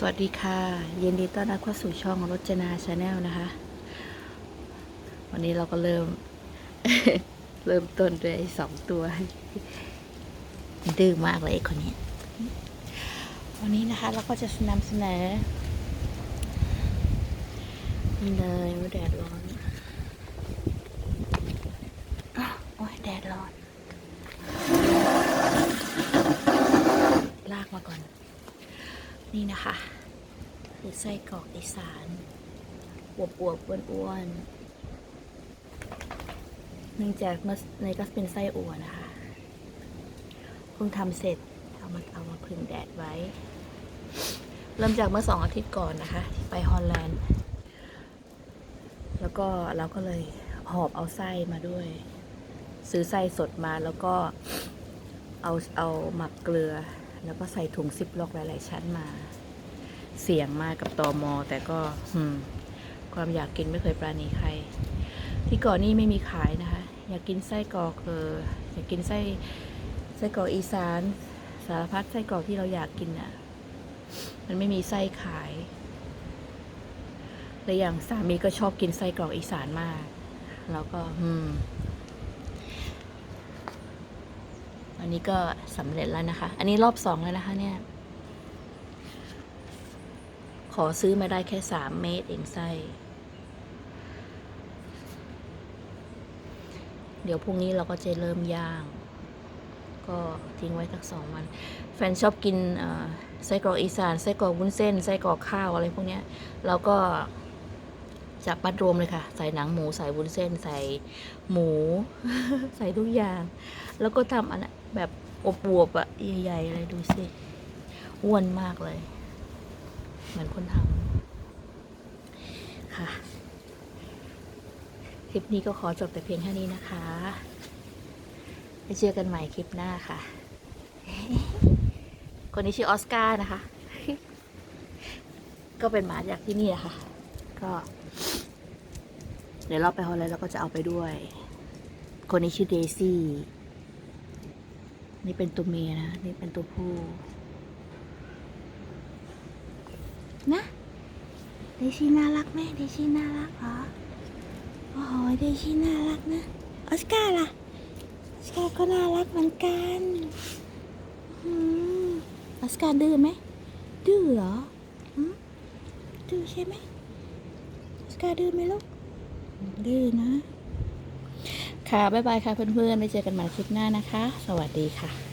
สวัสดีค่ะ ยินดีต้อนรับเข้าสู่ช่องรจนาชาแนลนะคะ วันนี้เราก็เริ่ม เริ่มต้นด้วยสองตัว ดื้อมากเลยไอ้คนนี้ วันนี้นะคะ เราก็จะนำเสนอนี่เลยว่าแดดร้อนอ้าวโอ้ยแดดร้อน ลากมาก่อน นี่นะคะ คือไส้กรอกอีสานอวบอวบอ้วนอ้วนเนื่องจากเมื่อในก็เป็นไส้อั่วนะคะเพิ่งทำเสร็จเอามาเอามาพึ่งแดดไว้ เริ่มจากเมื่อสองอาทิตย์ก่อนนะคะ ที่ไปฮอลแลนด์ แล้วก็เราก็เลยหอบเอาไส้มาด้วย ซื้อไส้สดมาแล้วก็เอาเอาหมักเกลือ แล้วก็ใส่ถุงซิปล็อกหลาย ๆ ชั้นมา เสี่ยงมากกับตอมอ แต่ก็ความอยากกินไม่เคยปราณีใคร ที่ก่อนนี่ไม่มีขายนะคะ อยากกินไส้กรอกเอออยากกินไส้ไส้กรอกอีสาน สารพัดไส้กรอกที่เราอยากกินอะ มันไม่มีไส้ขายและอย่างสามีก็ชอบกินไส้กรอกอีสานมาก แล้วก็ อืม อันนี้ก็สำเร็จแล้วนะคะ อันนี้รอบสองแล้วนะคะเนี่ย ขอซื้อมาได้แค่สามเมตรเองไส้ เดี๋ยวพรุ่งนี้เราก็จะเริ่มย่าง ก็ทิ้งไว้สักสองวัน แฟนชอบกินไส้กรอกอีสาน ไส้กรอกวุ้นเส้น ไส้กรอกข้าวอะไรพวกนี้เราก็จะปัดรวมเลยค่ะ ใส่หนังหมู ใส่วุ้นเส้น ใส่หมู ใส่ทุกอย่าง แล้วก็ทำอันนั้น แบบอบอวบๆอะใหญ่ๆเลยดูสิอ้วนมากเลย เหมือนคนทำค่ะ คลิปนี้ก็ขอจบแต่เพียงแค่นี้นะคะไปเจอกันใหม่คลิปหน้าค่ะ คนนี้ชื่อออสการ์นะคะ ก็เป็นหมาจากที่นี่นะคะ ก็ เดี๋ยวเราไปฮอลแลนด์เราก็จะเอาไปด้วย คนนี้ชื่อเดซี่ นี่เป็นตัวเมียนะ นี่เป็นตัวผู้ นะเดชี่น่ารักไหมเดชี่น่ารักเหรอ โอ้โหเดชี่น่ารักนะ ออสการ์ล่ะ ออสการ์ก็น่ารักเหมือนกันออสการ์ดื้อไหมดื้อเหรอหืมดื้อใช่ไหมออสการ์ดื้อไหมลูกดื้อนะ ค่ะ บ๊ายบายค่ะเพื่อนๆไว้เจอกันใหม่คลิปหน้านะคะ สวัสดีค่ะ